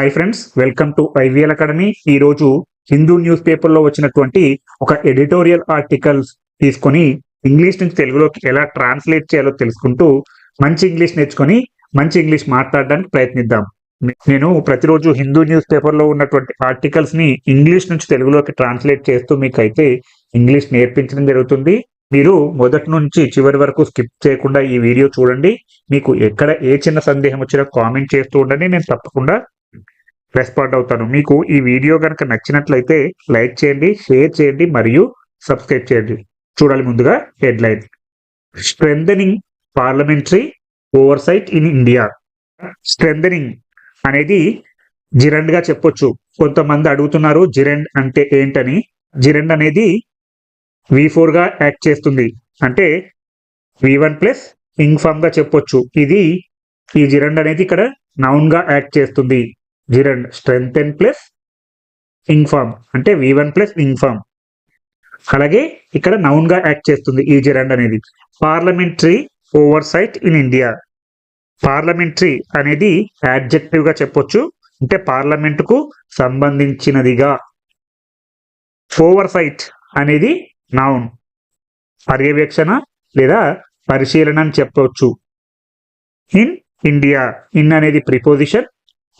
Hi friends welcome to IVL academy ఈ రోజు Hindu news పేపర్లో వచ్చినటువంటి ఒక ఎడిటోరియల్ ఆర్టికల్స్ తీసుకొని ఇంగ్లీష్ నుంచి తెలుగులోకి ఎలా ట్రాన్స్లేట్ చేయాలో తెలుసుకుంటూ మంచి ఇంగ్లీష్ నేర్చుకొని మంచి ఇంగ్లీష్ మాట్లాడడానికి ప్రయత్నిద్దాం. నేను ప్రతిరోజు హిందూ న్యూస్ పేపర్లో ఉన్నటువంటి ఆర్టికల్స్ని ఇంగ్లీష్ నుంచి తెలుగులోకి ట్రాన్స్లేట్ చేస్తూ మీకైతే ఇంగ్లీష్ నేర్పించడం జరుగుతుంది. మీరు మొదటి నుంచి చివరి వరకు స్కిప్ చేయకుండా ఈ వీడియో చూడండి. మీకు ఎక్కడ ఏ చిన్న సందేహం వచ్చినా కామెంట్ చేస్తూ ఉండండి. నేను తప్పకుండా రెస్పాండ్ అవుతాను. మీకు ఈ వీడియో కనుక నచ్చినట్లయితే లైక్ చేయండి షేర్ చేయండి మరియు సబ్స్క్రైబ్ చేయండి. చూడాలి ముందుగా headline. Strengthening parliamentary oversight in India. Strengthening అనేది జిరెండ్గా చెప్పొచ్చు. కొంతమంది అడుగుతున్నారు జిరెండ్ అంటే ఏంటని. జిరెండ్ అనేది వి గా యాక్ట్ చేస్తుంది. అంటే వి వన్ ప్లస్ ఇంగ్ఫామ్గా చెప్పొచ్చు. ఇది ఈ జిరెండ్ అనేది ఇక్కడ నౌన్గా యాక్ట్ చేస్తుంది. Gerund strengthen plus ing form అంటే వి వన్ ప్లస్ ఇన్ఫామ్ అలాగే ఇక్కడ నౌన్గా యాక్ట్ చేస్తుంది ఈ జిరండ్ అనేది. Parliamentary oversight in India. Parliamentary అనేది యాడ్జెక్టివ్గా చెప్పొచ్చు అంటే పార్లమెంట్కు సంబంధించినదిగా. ఓవర్సైట్ అనేది నౌన్. పర్యవేక్షణ లేదా పరిశీలన అని చెప్పవచ్చు ఇన్ ఇండియా. ఇన్ అనేది ప్రిపోజిషన్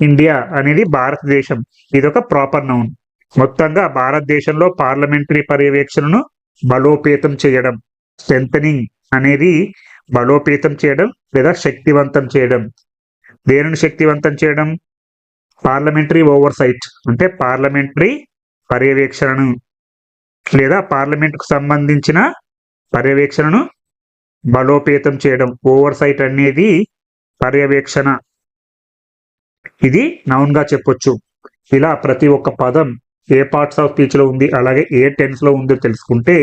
ఇండియా అనేది భారతదేశం. ఇది ఒక ప్రాపర్ నౌన్. మొత్తంగా భారతదేశంలో పార్లమెంటరీ పర్యవేక్షణను బలోపేతం చేయడం స్ట్రెంథనింగ్ అనేది బలోపేతం చేయడం లేదా శక్తివంతం చేయడం. దేనిని శక్తివంతం చేయడం? పార్లమెంటరీ ఓవర్సైట్ అంటే పార్లమెంటరీ పర్యవేక్షణను లేదా పార్లమెంట్కు సంబంధించిన పర్యవేక్షణను బలోపేతం చేయడం. ఓవర్సైట్ అనేది పర్యవేక్షణ ఇది నౌన్గా చెప్పొచ్చు. ఇలా ప్రతి ఒక్క పదం ఏ పార్ట్స్ ఆఫ్ స్పీచ్లో ఉంది అలాగే ఏ టెన్స్లో ఉందో తెలుసుకుంటే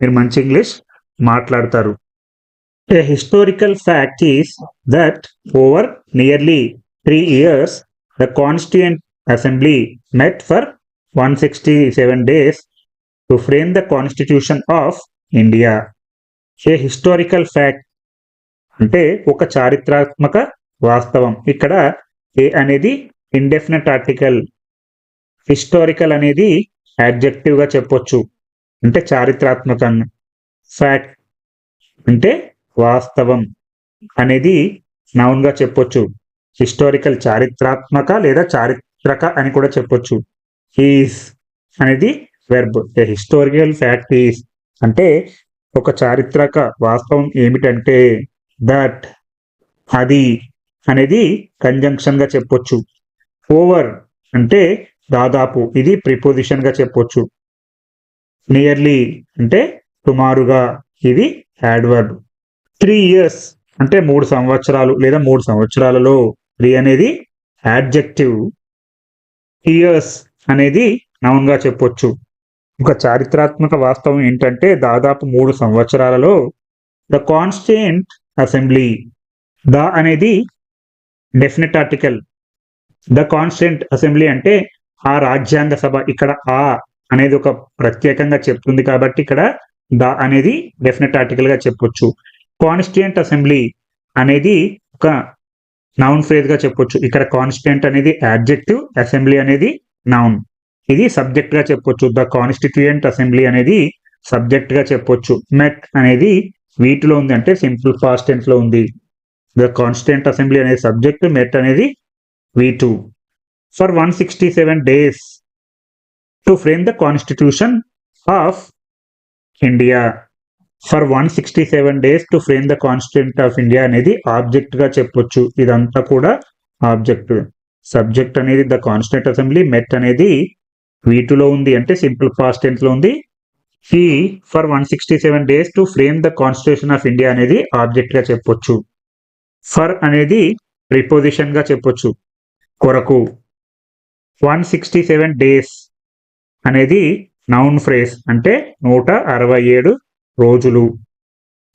మీరు మంచి ఇంగ్లీష్ మాట్లాడతారు. A historical fact is that over nearly three years the constituent assembly met for one sixty seven days to frame the constitution of India a historical fact అంటే ఒక చారిత్రాత్మక వాస్తవం. ఇక్కడ ఏ అనేది ఇండెఫినెట్ ఆర్టికల్ హిస్టారికల్ అనేది యాడ్జెక్టివ్గా చెప్పొచ్చు. అంటే చారిత్రాత్మకంగా. ఫ్యాక్ట్ అంటే వాస్తవం అనేది నౌన్గా చెప్పొచ్చు. హిస్టారికల్ చారిత్రాత్మక లేదా చారిత్రక అని కూడా చెప్పొచ్చు. ఈస్ అనేది verb the historical fact is అంటే ఒక చారిత్రక వాస్తవం ఏమిటంటే దట్ అది అనేది కంజంక్షన్గా చెప్పొచ్చు. ఓవర్ అంటే దాదాపు ఇది ప్రిపోజిషన్గా చెప్పొచ్చు. నియర్లీ అంటే సుమారుగా ఇది యాడ్వర్డ్ త్రీ ఇయర్స్ అంటే మూడు సంవత్సరాలు లేదా మూడు సంవత్సరాలలో త్రీ అనేది యాడ్జెక్టివ్ ఇయర్స్ అనేది నౌన్ చెప్పొచ్చు. ఒక చారిత్రాత్మక వాస్తవం ఏంటంటే దాదాపు మూడు సంవత్సరాలలో ద కాన్స్టెంట్ అసెంబ్లీ ద అనేది definite article. The constituent assembly అంటే ఆ రాజ్యాంగ సభ ఇక్కడ ఆ అనేది ఒక ప్రత్యేకంగా చెప్తుంది కాబట్టి ఇక్కడ ద అనేది డెఫినెట్ ఆర్టికల్గా చెప్పొచ్చు. కాన్స్టిట్యూంట్ అసెంబ్లీ అనేది ఒక నౌన్ ఫ్రేజ్గా చెప్పొచ్చు. ఇక్కడ కాన్స్టిట్యూంట్ అనేది యాడ్జెక్టివ్ అసెంబ్లీ అనేది నౌన్. ఇది సబ్జెక్ట్గా చెప్పొచ్చు. ద కాన్స్టిట్యూయెంట్ అసెంబ్లీ అనేది సబ్జెక్ట్గా చెప్పొచ్చు. మెట్ అనేది వీటిలో ఉంది అంటే సింపుల్ ఫాస్ట్ టెన్స్లో ఉంది. ద కాన్స్టెంట్ అసెంబ్లీ అనేది సబ్జెక్ట్ మెట్ అనేది V two for one sixty seven days to frame the constitution of India for one sixty seven days to frame the constituent of India అనేది ఆబ్జెక్ట్గా చెప్పొచ్చు. ఇదంతా కూడా object subject అనేది the constituent assembly met అనేది వీటిలో ఉంది అంటే సింపుల్ పాస్ట్ టెన్స్ ఉంది. ఈ for one sixty seven days to frame the constitution of India అనేది ఆబ్జెక్ట్గా చెప్పొచ్చు. ఫర్ అనేది ప్రిపోజిషన్గా చెప్పొచ్చు. కొరకు వన్ సిక్స్టీ సెవెన్ డేస్ అనేది నౌన్ ఫ్రేజ్ అంటే నూట అరవై ఏడు రోజులు.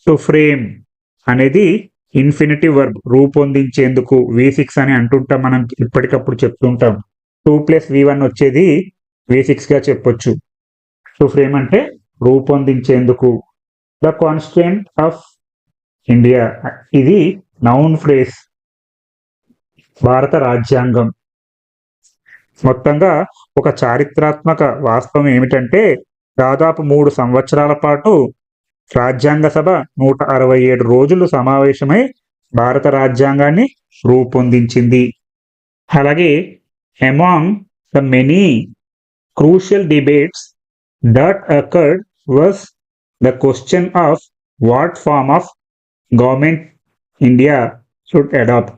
టు ఫ్రేమ్ అనేది ఇన్ఫినిటివ్ వర్బ్ రూపొందించేందుకు వి సిక్స్ అని అంటుంటాం మనం ఇప్పటికప్పుడు చెప్తుంటాం. టూ ప్లస్ వి వన్ వచ్చేది వి సిక్స్గా చెప్పొచ్చు. టు ఫ్రేమ్ అంటే రూపొందించేందుకు. ద కాన్స్టెంట్ ఆఫ్ ఇండియా ఇది నౌన్ ఫ్రేజ్. భారత రాజ్యాంగం. మొత్తంగా ఒక చారిత్రాత్మక వాస్తవం ఏమిటంటే దాదాపు మూడు సంవత్సరాల పాటు రాజ్యాంగ సభ నూట అరవై ఏడు రోజులు సమావేశమై భారత రాజ్యాంగాన్ని రూపొందించింది. అలాగే among the many crucial debates that occurred was the question of what form of government India should adopt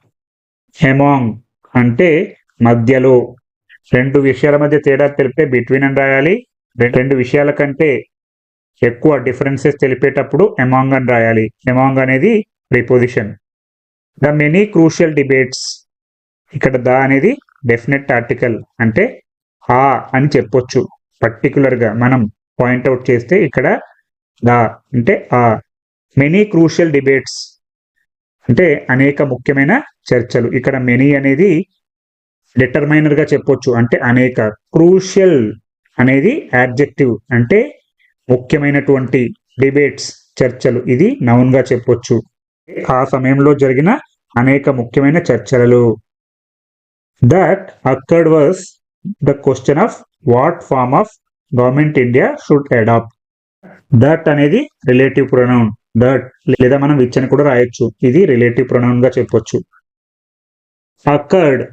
among అంటే మధ్యలో. రెండు విషయాల మధ్య తేడా తెలిపే బిట్వీన్ అని రాయాలి. రెండు విషయాల కంటే ఎక్కువ డిఫరెన్సెస్ తెలిపేటప్పుడు ఎమాంగ్ అని రాయాలి. ఎమాంగ్ అనేది preposition the many crucial debates ఇక్కడ ద అనేది డెఫినెట్ ఆర్టికల్ అంటే ఆ అని చెప్పొచ్చు. పర్టికులర్గా మనం పాయింట్అవుట్ చేస్తే ఇక్కడ ద అంటే ఆ. మెనీ క్రూషియల్ డిబేట్స్ అంటే అనేక ముఖ్యమైన చర్చలు. ఇక్కడ మెనీ అనేది డిటర్మైనర్గా చెప్పొచ్చు. అంటే అనేక క్రూషియల్ అనేది యాడ్జెక్టివ్ అంటే ముఖ్యమైనటువంటి డిబేట్స్ చర్చలు. ఇది నౌన్గా చెప్పొచ్చు. ఆ సమయంలో జరిగిన అనేక ముఖ్యమైన చర్చలలో that occurred was the question of what form of government India should adopt that అనేది రిలేటివ్ ప్రొనౌన్ దట్ లేదా మనం విచ్ అని కూడా రాయొచ్చు. ఇది రిలేటివ్ ప్రొనౌన్గా చెప్పొచ్చు. అక్కర్డ్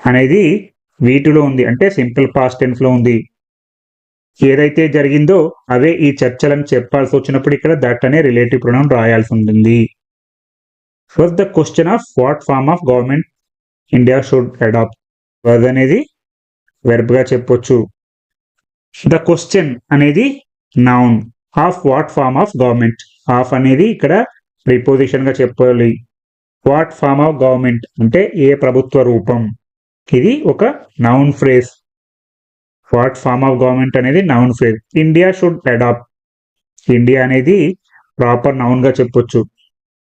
అనేది వీటిలో ఉంది. అంటే సింపుల్ పాస్ట్ టెన్స్లో ఉంది. ఏదైతే జరిగిందో అవే ఈ చర్చలను చెప్పాల్సి వచ్చినప్పుడు ఇక్కడ దట్ అనే రిలేటివ్ ప్రొనౌన్ రాయాల్సి ఉంటుంది. First the question of what form of government India should adopt word అనేది వెర్బ్గా చెప్పొచ్చు. ద క్వశ్చన్ అనేది noun of what form of government of అనేది ఇక్కడ ప్రిపోజిషన్గా చెప్పాలి. వాట్ ఫార్మ్ ఆఫ్ గవర్నమెంట్ అంటే ఏ ప్రభుత్వ రూపం? ఇది ఒక noun phrase what form of government అనేది noun phrase India should adopt India అనేది ప్రాపర్ నౌన్గా చెప్పొచ్చు.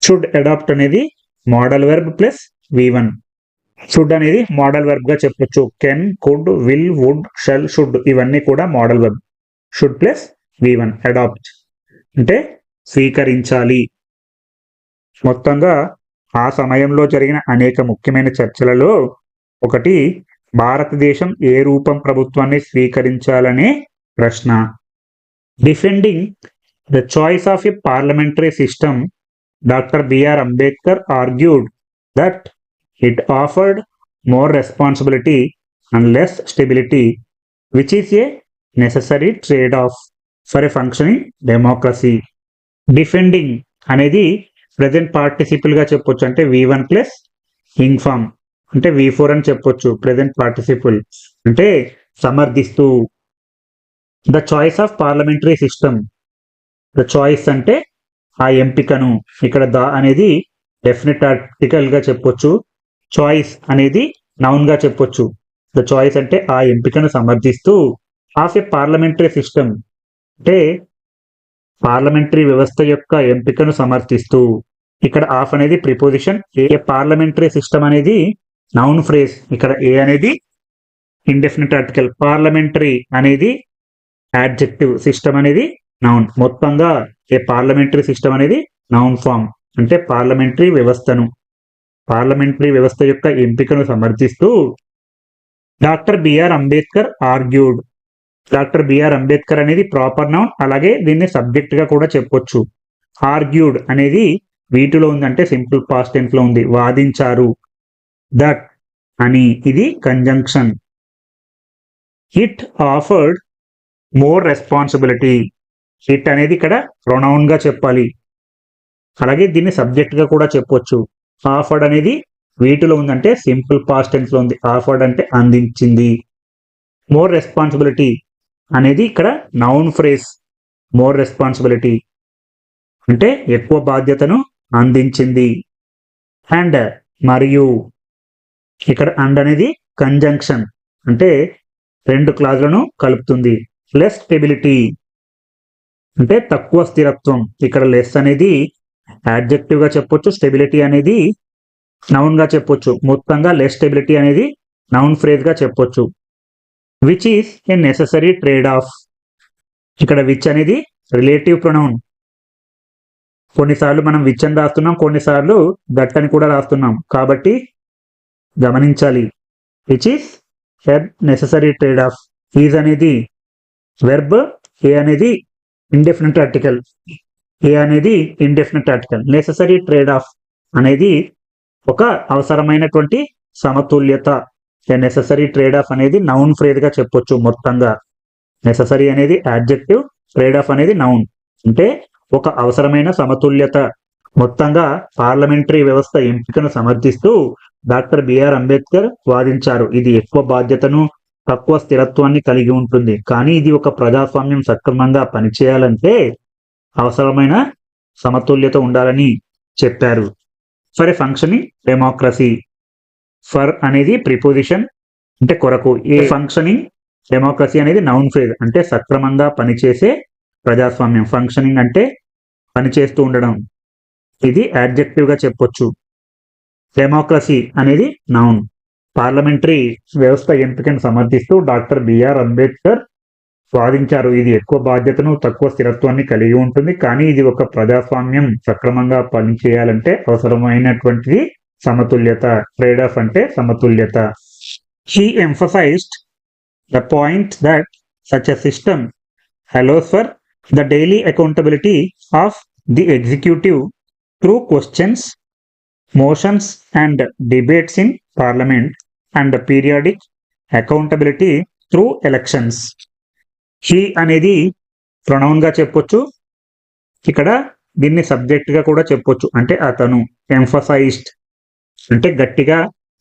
షుడ్ అడాప్ట్ అనేది modal verb plus V one should అనేది మోడల్ వెర్బ్గా చెప్పొచ్చు. Can could will would shall should ఇవన్నీ కూడా modal verb should plus V one adopt అంటే స్వీకరించాలి. మొత్తంగా ఆ సమయంలో జరిగిన అనేక ముఖ్యమైన చర్చలలో ఒకటి భారతదేశం ఏ రూపం ప్రభుత్వాన్ని స్వీకరించాలనే ప్రశ్న. Defending the choice of a parliamentary system doctor BR Ambedkar argued that it offered more responsibility and less stability which is a necessary trade off for a functioning democracy. Defending అనేది ప్రజెంట్ పార్టిసిపుల్గా చెప్పొచ్చు. అంటే V one plus ing form అంటే వి four అని చెప్పొచ్చు present participle అంటే సమర్థిస్తూ. The choice of parliamentary system the choice అంటే ఆ ఎంపికను. ఇక్కడ ద అనేది డెఫినెట్ ఆర్టికల్గా చెప్పొచ్చు. చాయిస్ అనేది నౌన్గా చెప్పొచ్చు. ద చాయిస్ అంటే ఆ ఎంపికను సమర్థిస్తూ. ఆఫ్ ఏ పార్లమెంటరీ సిస్టమ్ అంటే పార్లమెంటరీ వ్యవస్థ యొక్క ఎంపికను సమర్థిస్తూ ఇక్కడ ఆఫ్ అనేది ప్రిపోజిషన్ ఏ పార్లమెంటరీ సిస్టమ్ అనేది నౌన్ ఫ్రేజ్ ఇక్కడ ఏ అనేది ఇండెఫినెట్ ఆర్టికల్ పార్లమెంటరీ అనేది యాడ్జెక్టివ్ సిస్టమ్ అనేది నౌన్. మొత్తంగా ఏ పార్లమెంటరీ సిస్టమ్ అనేది నౌన్ ఫామ్ అంటే పార్లమెంటరీ వ్యవస్థను పార్లమెంటరీ వ్యవస్థ యొక్క ఎంపికను సమర్థిస్తూ doctor BR Ambedkar argued. Doctor BR Ambedkar అనేది ప్రాపర్ నౌన్ అలాగే దీన్ని సబ్జెక్ట్గా కూడా చెప్పొచ్చు. ఆర్గ్యూడ్ అనేది వీటిలో ఉందంటే సింపుల్ పాస్ట్ ఉంది. వాదించారు. దట్ అని ఇది conjunction it offered more responsibility it అనేది ఇక్కడ ప్రొనౌన్గా చెప్పాలి. అలాగే దీన్ని సబ్జెక్ట్గా కూడా చెప్పొచ్చు. ఆఫర్డ్ అనేది వీటిలో ఉందంటే సింపుల్ పాస్ట్లో ఉంది. ఆఫర్డ్ అంటే అందించింది. మోర్ రెస్పాన్సిబిలిటీ అనేది ఇక్కడ నౌన్ ఫ్రేజ్ మోర్ రెస్పాన్సిబిలిటీ అంటే ఎక్కువ బాధ్యతను అందించింది. అండ్ మరియు ఇక్కడ అండ్ అనేది కంజంక్షన్ అంటే రెండు క్లాజులను కలుపుతుంది. లెస్ స్టెబిలిటీ అంటే తక్కువ స్థిరత్వం. ఇక్కడ లెస్ అనేది యాడ్జెక్టివ్గా చెప్పొచ్చు స్టెబిలిటీ అనేది నౌన్గా చెప్పొచ్చు. మొత్తంగా లెస్ స్టెబిలిటీ అనేది నౌన్ ఫ్రేజ్గా చెప్పొచ్చు. Which is a necessary trade off ఇక్కడ విచ్ అనేది రిలేటివ్ ప్రొనౌన్ కొన్నిసార్లు మనం విచ్ అని రాస్తున్నాం కొన్నిసార్లు దట్ అని కూడా రాస్తున్నాం. కాబట్టి గమనించాలి. Which is a necessary trade off is అనేది వెర్బ్ ఏ అనేది ఇండెఫినెట్ ఆర్టికల్ ఏ అనేది indefinite article necessary trade off అనేది ఒక అవసరమైనటువంటి సమతుల్యత. నెససరీ ట్రేడ్ ఆఫ్ అనేది నౌన్ ఫ్రేజ్గా చెప్పొచ్చు మొత్తంగా. నెససరీ అనేది యాడ్జెక్టివ్ ట్రేడ్ ఆఫ్ అనేది నౌన్ అంటే ఒక అవసరమైన సమతుల్యత. మొత్తంగా పార్లమెంటరీ వ్యవస్థ ఎంపికను సమర్థిస్తూ డాక్టర్ బిఆర్ అంబేద్కర్ వాదించారు. ఇది ఎక్కువ బాధ్యతను తక్కువ స్థిరత్వాన్ని కలిగి ఉంటుంది. కానీ ఇది ఒక ప్రజాస్వామ్యం సక్రమంగా పనిచేయాలంటే అవసరమైన సమతుల్యత ఉండాలని చెప్పారు. For a functioning democracy for అనేది ప్రిపోజిషన్ అంటే కొరకు. ఏ ఫంక్షనింగ్ డెమోక్రసీ అనేది నౌన్ ఫ్రేజ్ అంటే సక్రమంగా పనిచేసే ప్రజాస్వామ్యం. ఫంక్షనింగ్ అంటే పనిచేస్తూ ఉండడం. ఇది యాడ్జెక్టివ్గా చెప్పొచ్చు. డెమోక్రసీ అనేది నౌన్ పార్లమెంటరీ వ్యవస్థ ఎంపికను సమర్థిస్తూ డాక్టర్ బిఆర్ అంబేద్కర్ వాదించారు. ఇది ఎక్కువ బాధ్యతను తక్కువ స్థిరత్వాన్ని కలిగి ఉంటుంది. కానీ ఇది ఒక ప్రజాస్వామ్యం సక్రమంగా పనిచేయాలంటే అవసరమైనటువంటిది సమతుల్యత ట్రేడ్ ఆఫ్ అంటే సమతుల్యత. He emphasized the point that such a system allows for the daily accountability of the executive through questions motions and debates in parliament and periodic accountability through elections he అనేది ప్రొనౌన్గా చెప్పొచ్చు. ఇక్కడ దీన్ని సబ్జెక్ట్గా కూడా చెప్పొచ్చు. అంటే అతను ఎంఫసైజ్డ్ అంటే గట్టిగా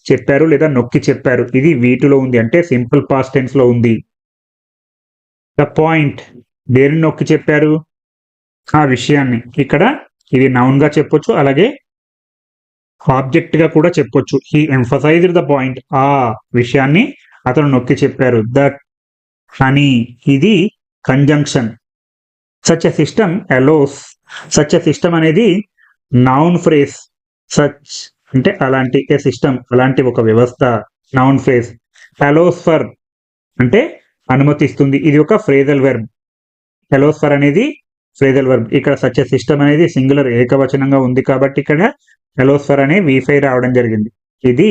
చెప్పారు లేదా నొక్కి చెప్పారు. ఇది వీటిలో ఉంది. అంటే సింపుల్ పాస్ట్ టెన్స్లో ఉంది. The point. దేని నొక్కి చెప్పారు? ఆ విషయాన్ని. ఇక్కడ ఇది నౌన్గా చెప్పొచ్చు. అలాగే ఆబ్జెక్ట్గా కూడా చెప్పొచ్చు. హీ ఎంఫసైజ్డ్ ద పాయింట్ ఆ విషయాన్ని అతను నొక్కి చెప్పారు. దట్ అని ఇది conjunction such a system allows such a system అనేది నౌన్ ఫ్రేస్ సచ్ అంటే అలాంటి ఏ సిస్టమ్ అలాంటి ఒక వ్యవస్థ నౌన్ ఫ్రేస్ అలోస్ ఫర్ అంటే అనుమతిస్తుంది. ఇది ఒక ఫ్రేజల్ వెర్బ్ అలోస్ ఫర్ అనేది ఫ్రేజల్ వెర్బ్ ఇక్కడ సచ్ సిస్టమ్ అనేది సింగులర్ ఏకవచనంగా ఉంది కాబట్టి ఇక్కడ అలోస్ ఫర్ అనే వీఫై రావడం జరిగింది. ఇది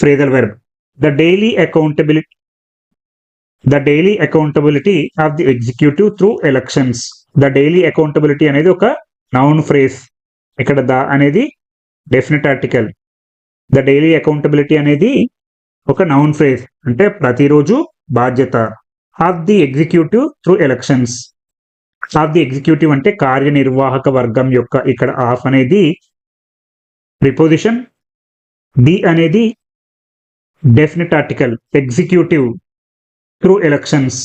phrasal verb the daily accountability the daily accountability of the executive through elections the daily accountability అనేది ఒక నౌన్ ఫ్రేజ్ ఇక్కడ ద అనేది definite article the daily accountability అనేది ఒక నౌన్ ఫ్రేజ్ అంటే ప్రతిరోజు బాధ్యత. Of the executive through elections of the executive అంటే కార్యనిర్వాహక వర్గం యొక్క ఇక్కడ ఆఫ్ అనేది ప్రిపోజిషన్ ది అనేది definite article executive through elections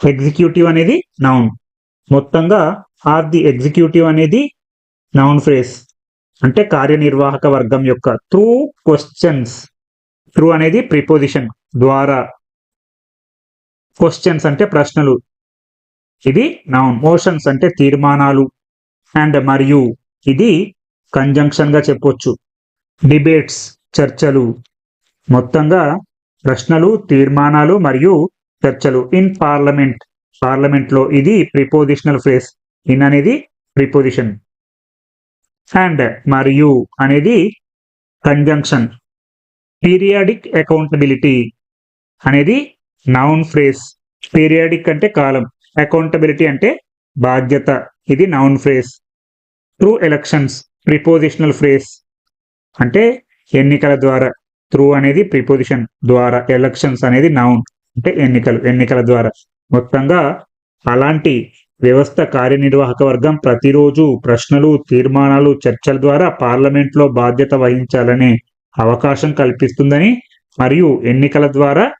executive అనేది నౌన్ మొత్తంగా ఆఫ్ ది ఎగ్జిక్యూటివ్ అనేది నౌన్ ఫ్రేస్ అంటే కార్యనిర్వాహక వర్గం యొక్క త్రూ క్వశ్చన్స్ త్రూ అనేది ప్రిపోజిషన్ ద్వారా. క్వశ్చన్స్ అంటే ప్రశ్నలు. ఇది నౌన్ మోషన్స్ అంటే తీర్మానాలు. అండ్ మరియు ఇది కంజంక్షన్గా చెప్పొచ్చు. డిబేట్స్ చర్చలు. మొత్తంగా ప్రశ్నలు తీర్మానాలు మరియు చర్చలు. ఇన్ పార్లమెంట్ పార్లమెంట్లో ఇది ప్రిపోజిషనల్ ఫ్రేస్ ఇన్ అనేది ప్రిపోజిషన్ అండ్ మరియు అనేది కంజంక్షన్ పీరియాడిక్ అకౌంటబిలిటీ అనేది నౌన్ ఫ్రేస్ పీరియాడిక్ అంటే కాలం. అకౌంటబిలిటీ అంటే బాధ్యత. ఇది noun phrase through elections prepositional phrase అంటే ఎన్నికల ద్వారా. త్రూ అనేది ప్రిపోజిషన్ ద్వారా. ఎలక్షన్స్ అనేది నౌన్ అంటే ఎన్నికలు ఎన్నికల ద్వారా. మొత్తంగా అలాంటి వ్యవస్థ కార్యనిర్వాహక వర్గం ప్రతిరోజు ప్రశ్నలు తీర్మానాలు చర్చల ద్వారా పార్లమెంట్లో బాధ్యత వహించాలనే అవకాశం కల్పిస్తుందని మరియు ఎన్నికల ద్వారా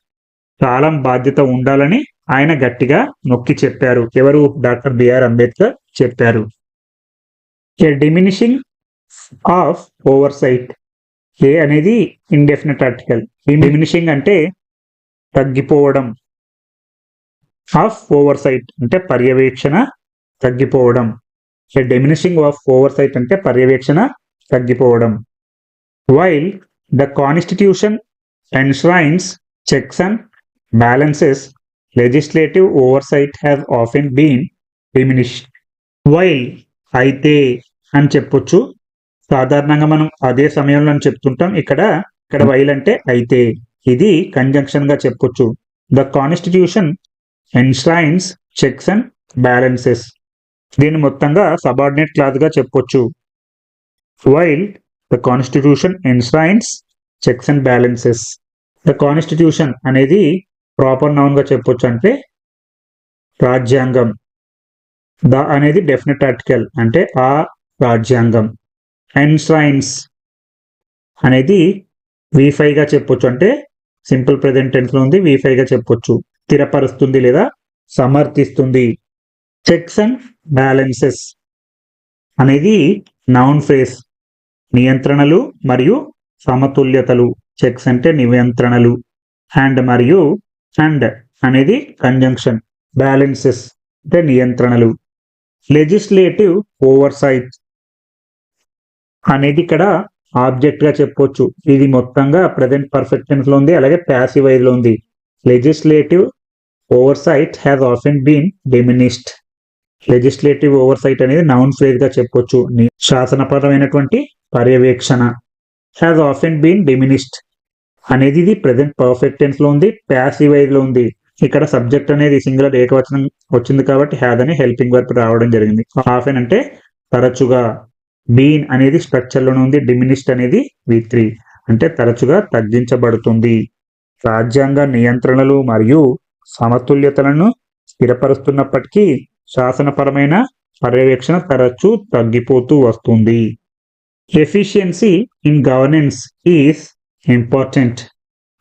కాలం బాధ్యత ఉండాలని ఆయన గట్టిగా నొక్కి చెప్పారు. ఎవరు? డాక్టర్ బిఆర్ అంబేద్కర్ చెప్పారు. A diminishing of oversight a అనేది ఇండెఫినెట్ ఆర్టికల్. ఈ డిమినిషింగ్ అంటే తగ్గిపోవడం. ఆఫ్ ఓవర్ సైట్ అంటే పర్యవేక్షణ తగ్గిపోవడం. A diminishing of oversight అంటే పర్యవేక్షణ తగ్గిపోవడం. While the constitution enshrines checks and balances legislative oversight have often been diminished while అయితే అని చెప్పొచ్చు సాధారణంగా మనం అదే సమయంలో చెప్తుంటాం ఇక్కడ ఇక్కడ వైల్ అంటే అయితే. ఇది కంజంక్షన్గా చెప్పొచ్చు. The constitution enshrines checks and balances దీన్ని మొత్తంగా సబార్డినేట్ క్లాత్గా చెప్పొచ్చు. While the constitution enshrines checks and balances the constitution అనేది ప్రాపర్ నౌన్గా చెప్పొచ్చు అంటే రాజ్యాంగం. ద అనేది డెఫినెట్ ఆర్టికల్ అంటే ఆ రాజ్యాంగం. ఎన్స్టైన్స్ అనేది V5 చెప్పొచ్చు అంటే సింపుల్ ప్రెజెంట్ ఉంది V5 చెప్పొచ్చు. స్థిరపరుస్తుంది లేదా సమర్థిస్తుంది. చెక్స్ అండ్ బ్యాలెన్సెస్ అనేది నౌన్ ఫ్రేస్ నియంత్రణలు మరియు సమతుల్యతలు. చెక్స్ అంటే నియంత్రణలు. అండ్ మరియు అండ్ అనేది కంజంక్షన్ బ్యాలెన్సెస్ అంటే నియంత్రణలు. లెజిస్లేటివ్ ఓవర్సైట్ అనేది ఇక్కడ ఆబ్జెక్ట్గా చెప్పొచ్చు. ఇది మొత్తంగా ప్రజెంట్ పర్ఫెక్ట్లో ఉంది అలాగే ప్యాసివ్లో ఉంది. Legislative oversight has often been diminished legislative oversight అనేది నౌన్ ఫ్రేజ్గా చెప్పొచ్చు. శాసనపరమైనటువంటి పర్యవేక్షణ హ్యాజ్ ఆఫెన్ బీన్ డిమినిష్డ్ అనేది ఇది ప్రజెంట్ పర్ఫెక్ట్ టెన్స్లో ఉంది ప్యాసివ్లో ఉంది. ఇక్కడ సబ్జెక్ట్ అనేది సింగులర్ ఏకవచనం వచ్చింది కాబట్టి హ్యాద్ అని హెల్పింగ్ వర్క్ రావడం జరిగింది. ఆఫెన్ అంటే తరచుగా. బీన్ అనేది స్ట్రక్చర్లోనే ఉంది డిమినిష్డ్ అనేది వి త్రీ అంటే తరచుగా తగ్గించబడుతుంది. రాజ్యాంగ నియంత్రణలు మరియు సమతుల్యతలను స్థిరపరుస్తున్నప్పటికీ శాసనపరమైన పర్యవేక్షణ తరచూ తగ్గిపోతూ వస్తుంది. Efficiency in governance is important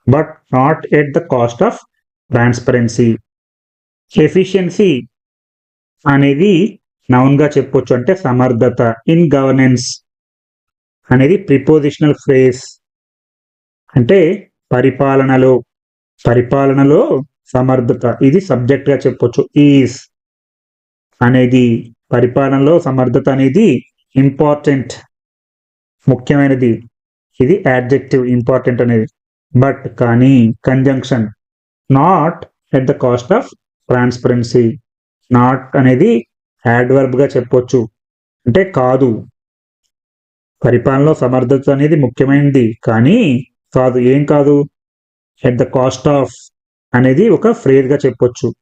but not at the cost of transparency efficiency అనేది నౌన్గా చెప్పొచ్చు అంటే సమర్థత ఇన్ గవర్నెన్స్ అనేది ప్రిపోజిషనల్ ఫ్రేజ్ అంటే పరిపాలనలో పరిపాలనలో సమర్థత. ఇది సబ్జెక్ట్గా చెప్పొచ్చు. ఈస్ అనేది పరిపాలనలో సమర్థత అనేది ఇంపార్టెంట్. ముఖ్యమైనది. ఇది యాడ్జెక్టివ్ ఇంపార్టెంట్ అనేది. బట్ కానీ conjunction. Not at the cost of transparency. Not అనేది యాడ్వర్బ్గా చెప్పొచ్చు. అంటే కాదు. పరిపాలనలో సమర్థత అనేది ముఖ్యమైనది. కానీ కాదు. ఏం కాదు? ఎట్ ద కాస్ట్ ఆఫ్ అనేది ఒక ఫ్రేజ్గా చెప్పొచ్చు.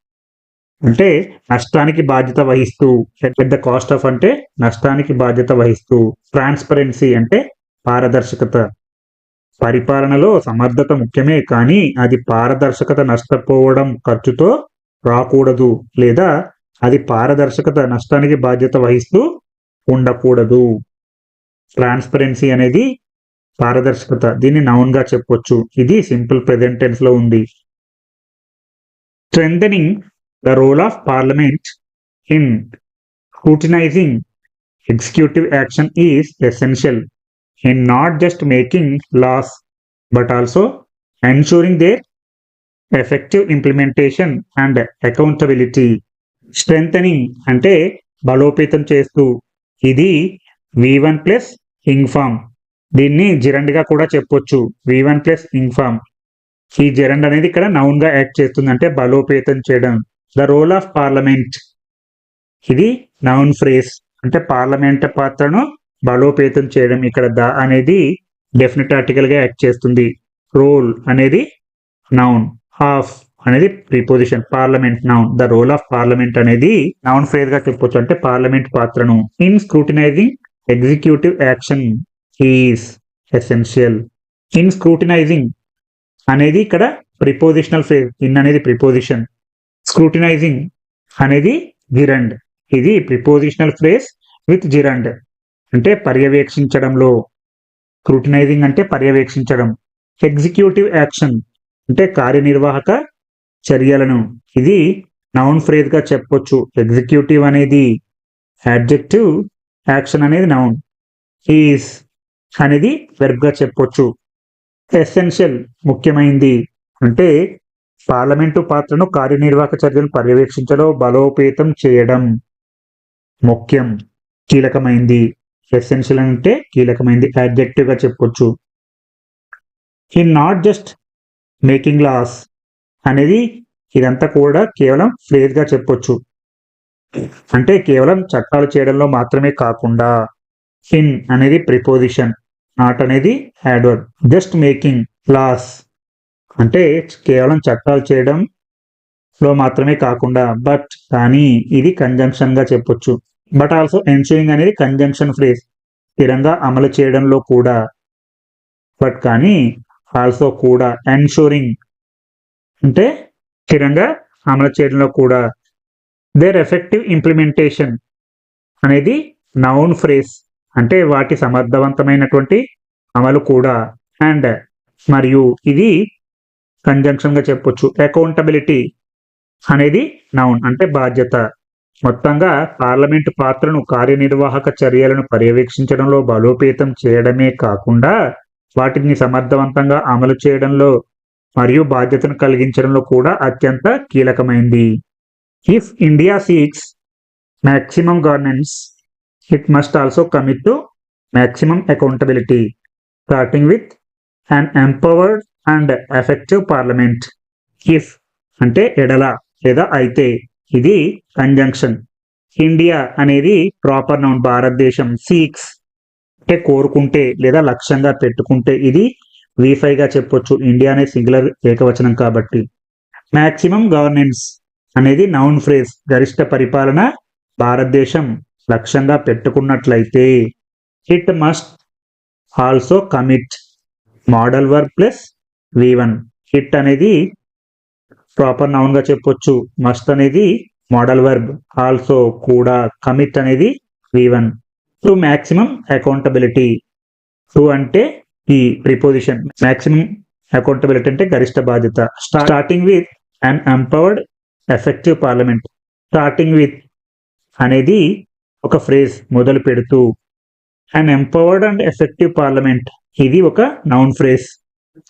అంటే నష్టానికి బాధ్యత వహిస్తూ పెద్ద కాస్ట్ ఆఫ్ అంటే నష్టానికి బాధ్యత వహిస్తూ ట్రాన్స్పరెన్సీ అంటే పారదర్శకత. పరిపాలనలో సమర్థత ముఖ్యమే కానీ అది పారదర్శకత నష్టపోవడం ఖర్చుతో రాకూడదు లేదా అది పారదర్శకత నష్టానికి బాధ్యత వహిస్తూ ఉండకూడదు. ట్రాన్స్పరెన్సీ అనేది పారదర్శకత. దీన్ని నౌన్గా చెప్పొచ్చు. ఇది సింపుల్ ప్రెజెంట్ ఉంది. Strengthening the role of parliament in scrutinizing executive action is essential in not just making laws but also ensuring their effective implementation and accountability strengthening అంటే బలోపేతం చేస్తూ ఇది వి వన్ ప్లస్ ఇంగ్ఫామ్ దీన్ని జిరండిగా కూడా చెప్పొచ్చు. V one plus ing form ఈ gerund అనేది ఇక్కడ నౌన్గా యాక్ట్ చేస్తుంది అంటే బలోపేతం చేయడం. The role of parliament. ఇది నౌన్ ఫ్రేస్ అంటే పార్లమెంట్ పాత్రను బలోపేతం చేయడం ఇక్కడ ద అనేది డెఫినెట్ ఆర్టికల్గా యాక్ట్ చేస్తుంది. రోల్ అనేది నౌన్. ఆఫ్ అనేది preposition parliament noun. The role of parliament అనేది నౌన్ ఫ్రేజ్గా చెప్పొచ్చు. అంటే పార్లమెంట్ పాత్రను. In scrutinizing executive action is essential. In scrutinizing అనేది ఇక్కడ ప్రిపోజిషనల్ ఫ్రేజ్ ఇన్ అనేది ప్రిపోజిషన్ స్క్రూటినైజింగ్ అనేది జిరండ్ ఇది ప్రిపోజిషనల్ ఫ్రేజ్ విత్ జిరండ్ అంటే పర్యవేక్షించడంలో. స్క్రూటినైజింగ్ అంటే పర్యవేక్షించడం. ఎగ్జిక్యూటివ్ యాక్షన్ అంటే కార్యనిర్వాహక చర్యలను. ఇది నౌన్ ఫ్రేజ్గా చెప్పొచ్చు. ఎగ్జిక్యూటివ్ అనేది యాడ్జెక్టివ్ యాక్షన్ అనేది నౌన్ ఈస్ అనేది వెర్బ్గా చెప్పొచ్చు. ఎసెన్షియల్ ముఖ్యమైంది అంటే పార్లమెంటు పాత్రను కార్యనిర్వాహక చర్యలను పర్యవేక్షించడం బలోపేతం చేయడం ముఖ్యం. కీలకమైంది. ఎసెన్షియల్ అంటే కీలకమైంది. యాడ్జెక్టివ్గా చెప్పొచ్చు. In not just making laws అనేది ఇదంతా కూడా కేవలం ఫ్రేజ్గా చెప్పొచ్చు. అంటే కేవలం చట్టాలు చేయడంలో మాత్రమే కాకుండా ఇన్ అనేది ప్రిపోజిషన్ నాట్ అనేది యాడ్వర్డ్ జస్ట్ మేకింగ్ లాస్ అంటే కేవలం చట్టాలు చేయడం లో మాత్రమే కాకుండా బట్ కానీ ఇది కంజంక్షన్గా చెప్పొచ్చు. బట్ ఆల్సో ఎన్షూరింగ్ అనేది కంజంక్షన్ ఫ్రేజ్ స్థిరంగా అమలు చేయడంలో కూడా. బట్ కానీ ఆల్సో కూడా ఎన్షూరింగ్ అంటే స్థిరంగా అమలు చేయడంలో కూడా. దేర్ ఎఫెక్టివ్ ఇంప్లిమెంటేషన్ అనేది నౌన్ ఫ్రేజ్ అంటే వాటి సమర్థవంతమైనటువంటి అమలు కూడా. అండ్ మరియు ఇది కంజంక్షన్గా చెప్పొచ్చు. అకౌంటబిలిటీ అనేది నౌన్ అంటే బాధ్యత. మొత్తంగా పార్లమెంటు పాత్రను కార్యనిర్వాహక చర్యలను పర్యవేక్షించడంలో బలోపేతం చేయడమే కాకుండా వాటిని సమర్థవంతంగా అమలు చేయడంలో మరియు బాధ్యతను కలిగించడంలో కూడా అత్యంత కీలకమైంది. If India seeks maximum governance it must also commit to maximum accountability, starting with an empowered and effective parliament if అంటే ఎడల లేదా అయితే ఇది కంజంక్షన్ ఇండియా అనేది ప్రాపర్ నౌన్ భారతదేశం సీక్స్ అంటే కోరుకుంటే లేదా లక్ష్యంగా పెట్టుకుంటే ఇది వీఫైగా చెప్పొచ్చు. ఇండియా అనే సింగులర్ ఏకవచనం కాబట్టి. మ్యాక్సిమం గవర్నెన్స్ అనేది నౌన్ ఫ్రేజ్ గరిష్ట పరిపాలన భారతదేశం లక్ష్యంగా పెట్టుకున్నట్లయితే it must also commit modal work plus V one hit అనేది ప్రాపర్ నౌన్గా చెప్పొచ్చు. మస్ట్ అనేది మోడల్ వర్బ్ ఆల్సో కూడా కమిట్ అనేది V one to maximum accountability to అంటే ఈ ప్రిపోజిషన్ మ్యాక్సిమం అకౌంటబిలిటీ అంటే గరిష్ట బాధ్యత. Starting with and empowered effective Parliament starting with అనేది ఒక ఫ్రేజ్ మొదలు పెడుతూ and empowered and effective Parliament ఇది ఒక నౌన్ ఫ్రేజ్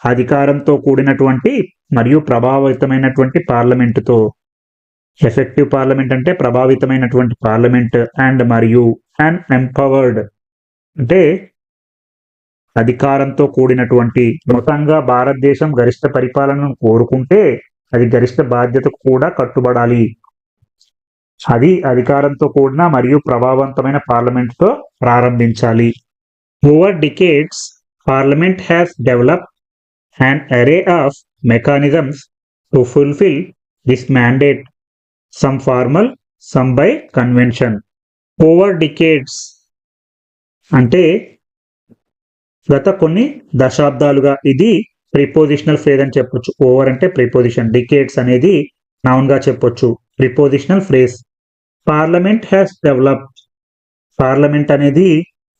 అధికారంతో కూడినటువంటి మరియు ప్రభావితమైనటువంటి పార్లమెంటుతో. ఎఫెక్టివ్ పార్లమెంట్ అంటే ప్రభావితమైనటువంటి పార్లమెంట్ అండ్ మరియు అండ్ ఎంపవర్డ్ అంటే అధికారంతో కూడినటువంటి మొత్తంగా భారతదేశం గరిష్ట పరిపాలనను కోరుకుంటే అది గరిష్ట బాధ్యతకు కూడా కట్టుబడాలి. అది అధికారంతో కూడిన మరియు ప్రభావవంతమైన పార్లమెంట్తో ప్రారంభించాలి. Over decades Parliament has develop an array of mechanisms to fulfill this mandate, some formal, some by convention. Over decades అంటే గత కొన్ని దశాబ్దాలుగా ఇది ప్రిపోజిషనల్ ఫ్రేజ్ అని చెప్పొచ్చు. ఓవర్ అంటే ప్రిపోజిషన్ డికేట్స్ అనేది నౌన్గా చెప్పొచ్చు. Prepositional phrase Parliament has developed Parliament అనేది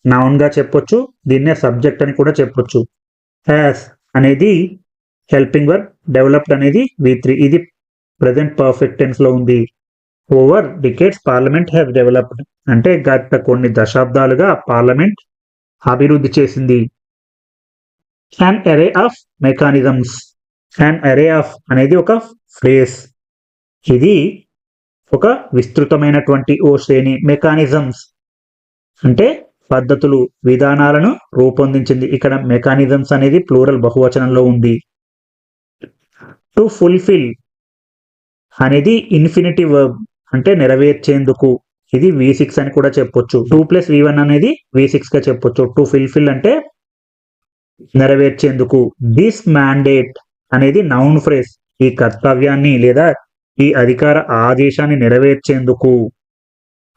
నౌన్గా చెప్పొచ్చు దీన్నే సబ్జెక్ట్ అని కూడా చెప్పొచ్చు. హ్యాస్ అనేది హెల్పింగ్ వర్క్ డెవలప్డ్ అనేది వి త్రీ. ఇది ప్రజెంట్ పర్ఫెక్ట్ టెన్స్లో ఉంది. Over decades Parliament have developed. అంటే గత కొన్ని దశాబ్దాలుగా పార్లమెంట్ అభివృద్ధి చేసింది. అన్ అరే ఆఫ్ మెకానిజమ్స్ అన్ అరే ఆఫ్ అనేది ఒక ఫ్రేస్ ఇది ఒక విస్తృతమైనటువంటి ఓ శ్రేణి మెకానిజమ్స్ అంటే పద్ధతులు విధానాలను రూపొందించింది. ఇక్కడ మెకానిజమ్స్ అనేది ప్లూరల్ బహువచనంలో ఉంది. టు ఫుల్ఫిల్ అనేది ఇన్ఫినిటీ వర్బ్ అంటే నెరవేర్చేందుకు. ఇది వి సిక్స్ అని కూడా చెప్పొచ్చు. టూ ప్లస్ వి వన్ అనేది వి సిక్స్గా చెప్పొచ్చు. టు ఫుల్ఫిల్ అంటే నెరవేర్చేందుకు. దిస్ మ్యాండేట్ అనేది నౌన్ ఫ్రేస్ ఈ కర్తవ్యాన్ని లేదా ఈ అధికార ఆదేశాన్ని నెరవేర్చేందుకు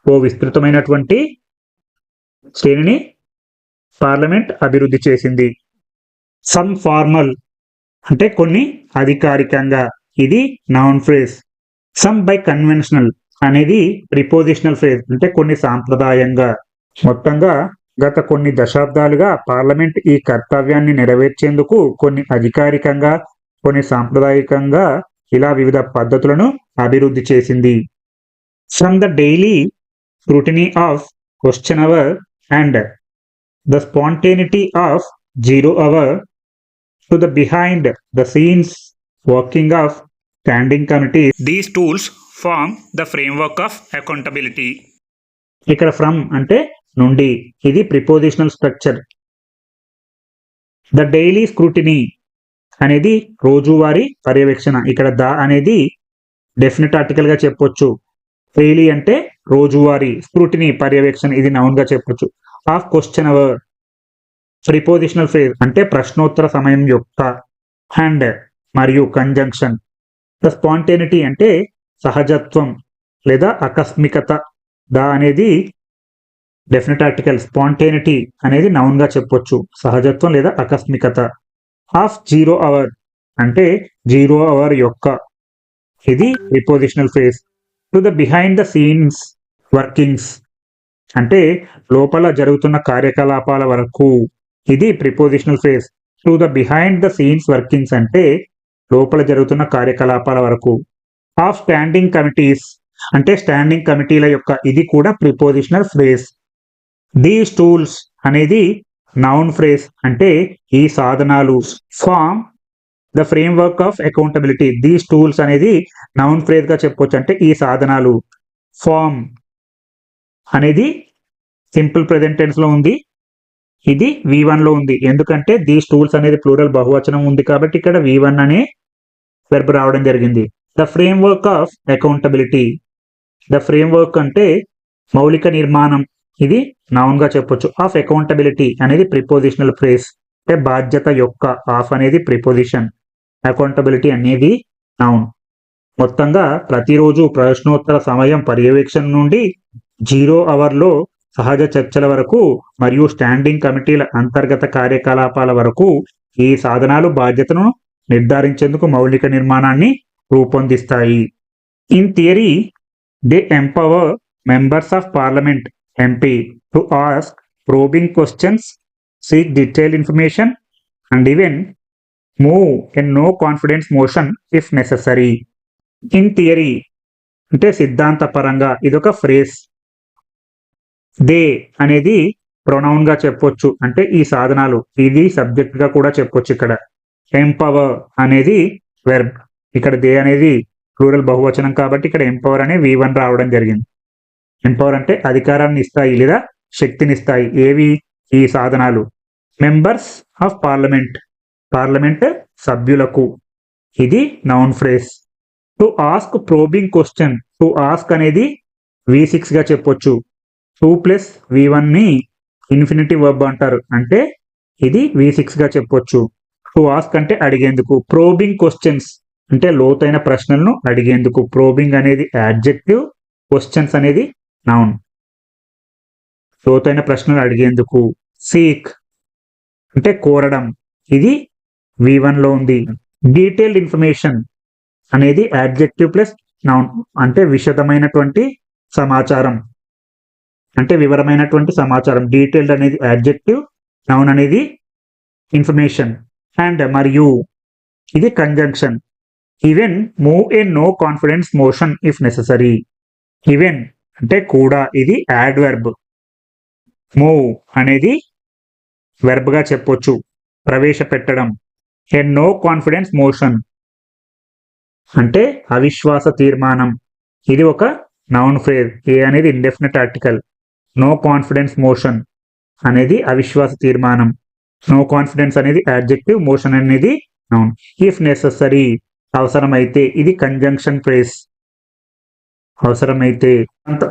ఓ విస్తృతమైనటువంటి శ్రేణిని పార్లమెంట్ అభివృద్ధి చేసింది. సమ్ ఫార్మల్ అంటే కొన్ని అధికారికంగా ఇది noun phrase some by conventional అనేది ప్రిపోజిషనల్ ఫ్రేజ్ అంటే కొన్ని సాంప్రదాయంగా. మొత్తంగా గత కొన్ని దశాబ్దాలుగా పార్లమెంట్ ఈ కర్తవ్యాన్ని నెరవేర్చేందుకు కొన్ని అధికారికంగా కొన్ని సాంప్రదాయకంగా ఇలా వివిధ పద్ధతులను అభివృద్ధి చేసింది. From the daily scrutiny of question hour and the spontaneity of zero hour to the behind the scenes working of standing committee these tools form the framework of accountability ఇక్కడ ఫ్రమ్ అంటే నుండి. ఇది prepositional structure the daily scrutiny అనేది రోజువారీ పర్యవేక్షణ. ఇక్కడ the అనేది definite ఆర్టికల్గా చెప్పొచ్చు. డైలీ అంటే రోజువారీ స్క్రూటినీ పర్యవేక్షణ ఇది నౌన్గా చెప్పొచ్చు. Of question hour prepositional phrase అంటే ప్రశ్నోత్తర సమయం యొక్క హ్యాండ్ మరియు కంజంక్షన్ ద స్పాంటేనిటీ అంటే సహజత్వం లేదా ఆకస్మికత. ద అనేది డెఫినెట్ ఆర్టికల్ స్పాంటేనిటీ అనేది నౌన్గా చెప్పొచ్చు. సహజత్వం లేదా ఆకస్మికత. ఆఫ్ జీరో అవర్ అంటే జీరో అవర్ యొక్క ఇది prepositional phrase to the behind the scenes workings అంటే లోపల జరుగుతున్న కార్యకలాపాల వరకు ఇది prepositional phrase to the behind the scenes workings అంటే లోపల జరుగుతున్న కార్యకలాపాల వరకు. ఆఫ్ స్టాండింగ్ కమిటీస్ అంటే స్టాండింగ్ కమిటీల యొక్క ఇది కూడా ప్రిపోజిషనల్ ఫ్రేజ్ దీస్ టూల్స్ అనేది నౌన్ ఫ్రేజ్ అంటే ఈ సాధనాలు. Form the framework of accountability these tools అనేది నౌన్ ఫ్రేజ్గా చెప్పొచ్చు. అంటే ఈ సాధనాలు. ఫామ్ అనేది సింపుల్ ప్రెజెంటెన్స్లో ఉంది. ఇది వి వన్లో ఉంది. ఎందుకంటే దీస్ టూల్స్ అనేది ప్లూరల్ బహువచనం ఉంది కాబట్టి ఇక్కడ వి వన్ అనే వెర్బ్ రావడం జరిగింది. The framework of accountability the framework అంటే మౌలిక నిర్మాణం. ఇది నౌన్గా చెప్పొచ్చు. ఆఫ్ అకౌంటబిలిటీ అనేది ప్రిపోజిషనల్ ఫ్రేజ్ అంటే బాధ్యత యొక్క ఆఫ్ అనేది ప్రిపోజిషన్ అకౌంటబిలిటీ అనేది నౌన్ మొత్తంగా ప్రతిరోజు ప్రశ్నోత్తర సమయం పర్యవేక్షణ నుండి జీరో అవర్లో సహజ చర్చల వరకు మరియు స్టాండింగ్ కమిటీల అంతర్గత కార్యకలాపాల వరకు ఈ సాధనాలు బాధ్యతను నిర్ధారించేందుకు మౌలిక నిర్మాణాన్ని రూపొందిస్తాయి. In theory they empower members of Parliament MP to ask probing questions seek detail information and even move an no confidence motion if necessary in theory అంటే సిద్ధాంతపరంగా ఇదొక ఫ్రేస్ దే అనేది ప్రొనౌన్గా చెప్పొచ్చు. అంటే ఈ సాధనాలు ఇది సబ్జెక్ట్గా కూడా చెప్పొచ్చు ఇక్కడ. ఎంపవర్ అనేది వెర్బ్ ఇక్కడ దే అనేది ప్లూరల్ బహువచనం కాబట్టి ఇక్కడ ఎంపవర్ అనే వి వన్ రావడం జరిగింది. ఎంపవర్ అంటే అధికారాన్ని ఇస్తాయి లేదా శక్తిని ఇస్తాయి. ఏవి? ఈ సాధనాలు. మెంబర్స్ ఆఫ్ పార్లమెంట్ పార్లమెంట్ సభ్యులకు. ఇది noun phrase to ask probing question to ask అనేది వి సిక్స్గా చెప్పొచ్చు. టూ ప్లస్ వి వన్ని ఇన్ఫినిటీ వర్బ్ అంటారు. అంటే ఇది వి సిక్స్గా చెప్పొచ్చు. టు ఆస్క్ అంటే అడిగేందుకు. ప్రోబింగ్ క్వశ్చన్స్ అంటే లోతైన ప్రశ్నలను అడిగేందుకు. ప్రోబింగ్ అనేది యాడ్జెక్టివ్ క్వశ్చన్స్ అనేది నౌన్ లోతైన ప్రశ్నలు అడిగేందుకు సీక్ అంటే కోరడం. ఇది వి వన్లో ఉంది. డీటెయిల్డ్ ఇన్ఫర్మేషన్ అనేది యాడ్జెక్టివ్ ప్లస్ నౌన్ అంటే విశదమైనటువంటి సమాచారం. అంటే వివరమైనటువంటి సమాచారం. డీటెయిల్డ్ అనేది యాడ్జెక్టివ్ నౌన్ అనేది ఇన్ఫర్మేషన్ అండ్ మరియు ఇది conjunction even move a no confidence motion if necessary even అంటే కూడా ఇది యాడ్ వెర్బ్ మూవ్ అనేది వెర్బ్గా చెప్పొచ్చు. ప్రవేశపెట్టడం. ఏ నో కాన్ఫిడెన్స్ మోషన్ అంటే అవిశ్వాస తీర్మానం. ఇది ఒక నౌన్ ఫ్రేజ్ ఏ అనేది indefinite article no confidence motion అనేది అవిశ్వాస తీర్మానం. నో కాన్ఫిడెన్స్ అనేది యాడ్జెక్టివ్ మోషన్ అనేది నౌన్ ఇఫ్ నెససరీ అవసరమైతే ఇది కంజంక్షన్ ఫ్రేజ్ అవసరమైతే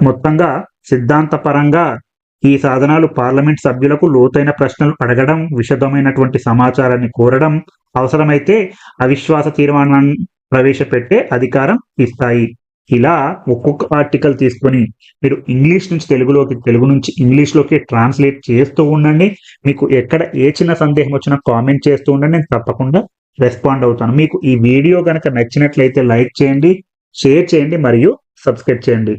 మొత్తంగా సిద్ధాంతపరంగా ఈ సాధనాలు పార్లమెంట్ సభ్యులకు లోతైన ప్రశ్నలు అడగడం విశదమైనటువంటి సమాచారాన్ని కోరడం అవసరమైతే అవిశ్వాస తీర్మానాన్ని ప్రవేశపెట్టే అధికారం ఇస్తాయి. ఇలా ఒక్కొక్క ఆర్టికల్ తీసుకొని మీరు ఇంగ్లీష్ నుంచి తెలుగులోకి తెలుగు నుంచి ఇంగ్లీష్లోకి ట్రాన్స్లేట్ చేస్తూ ఉండండి. మీకు ఎక్కడ ఏ చిన్న సందేహం వచ్చినా కామెంట్ చేస్తూ ఉండండి. నేను తప్పకుండా రెస్పాండ్ అవుతాను. మీకు ఈ వీడియో కనుక నచ్చినట్లయితే లైక్ చేయండి షేర్ చేయండి మరియు సబ్స్క్రైబ్ చేయండి.